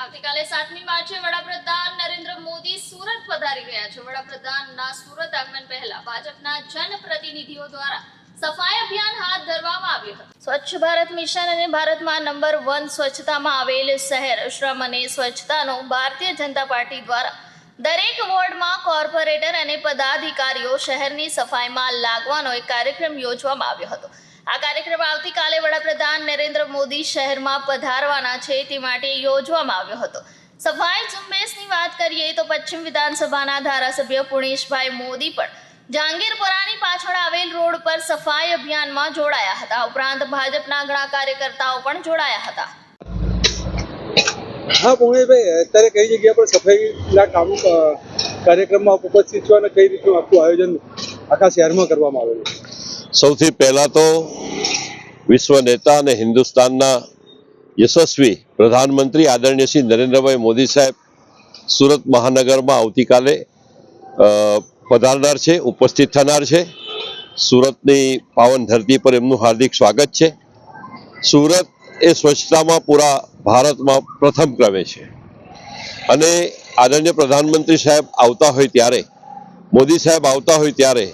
આવતીકાલે સાતમી માર્ચે વડાપ્રધાન નરેન્દ્ર મોદી સુરત પધારી રહ્યા છે. વડાપ્રધાનના સુરત આગમન પહેલા ભાજપના જનપ્રતિનિધિઓ દ્વારા સફાઈ અભિયાન હાથ ધરવામાં આવ્યું હતું. સ્વચ્છ ભારત મિશન અને ભારતમાં નંબર વન સ્વચ્છતામાં આવેલ શહેર શ્રમ અને સ્વચ્છતાનો ભારતીય જનતા પાર્ટી દ્વારા દરેક વોર્ડમાં કોર્પોરેટર અને પદાધિકારીઓ શહેરની સફાઈમાં લાગવાનો એક કાર્યક્રમ યોજવામાં આવ્યો હતો. આ કાર્યક્રમ આવતીકાલે વડાપ્રધાન નરેન્દ્ર મોદી શહેરમાં પધારવાના છે તે માટે યોજવામાં આવ્યો હતો. સફાઈ ઝુંબેશની વાત કરીએ તો પશ્ચિમ વિધાનસભાના ધારાસભ્ય પુણેશભાઈ મોદી પણ જહાંગીરપુરાની પાછળ આવેલ રોડ પર સફાઈ અભિયાનમાં જોડાયા હતા. ઉપરાંત ભાજપના ઘણા કાર્યકર્તાઓ પણ જોડાયા હતા. હા પુણેશભાઈ અત્યારે કઈ જગ્યા પર સફાઈના કામ કાર્યક્રમમાં ઉપસ્થિત છો અને કઈ રીતનું આખું આયોજન આખા શહેરમાં કરવામાં આવેલું સૌથી પહેલા તો વિશ્વ નેતા અને હિન્દુસ્તાનના યશસ્વી પ્રધાનમંત્રી આદરણીય શ્રી નરેન્દ્રભાઈ મોદી સાહેબ સુરત મહાનગરમાં આવતીકાલે પધારનાર છે, ઉપસ્થિત થનાર છે. સુરતની પાવન ધરતી પર એમનું હાર્દિક સ્વાગત છે. સુરત એ સ્વચ્છતામાં પૂરા ભારતમાં પ્રથમ ક્રમે છે. અને આદરણીય પ્રધાનમંત્રી સાહેબ આવતા હોય ત્યારે, મોદી સાહેબ આવતા હોય ત્યારે,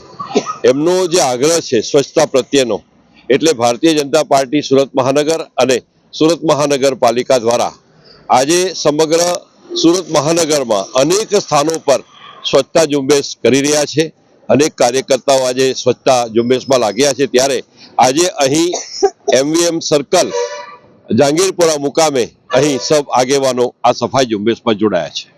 એમનો જે આગ્રહ છે સ્વચ્છતા પ્રત્યેનો, એટલે ભારતીય જનતા પાર્ટી સુરત મહાનગર અને સુરત મહાનગરપાલિકા દ્વારા આજે સમગ્ર સુરત મહાનગરમાં અનેક સ્થાનો પર સ્વચ્છતા ઝુંબેશ કરી રહ્યા છે. અનેક કાર્યકર્તાઓ આજે સ્વચ્છતા ઝુંબેશમાં લાગ્યા છે. ત્યારે આજે અહીં એમવીએમ સર્કલ જહાંગીરપુરા મુકામે અહીં સબ આગેવાનો આ સફાઈ ઝુંબેશમાં જોડાયા છે.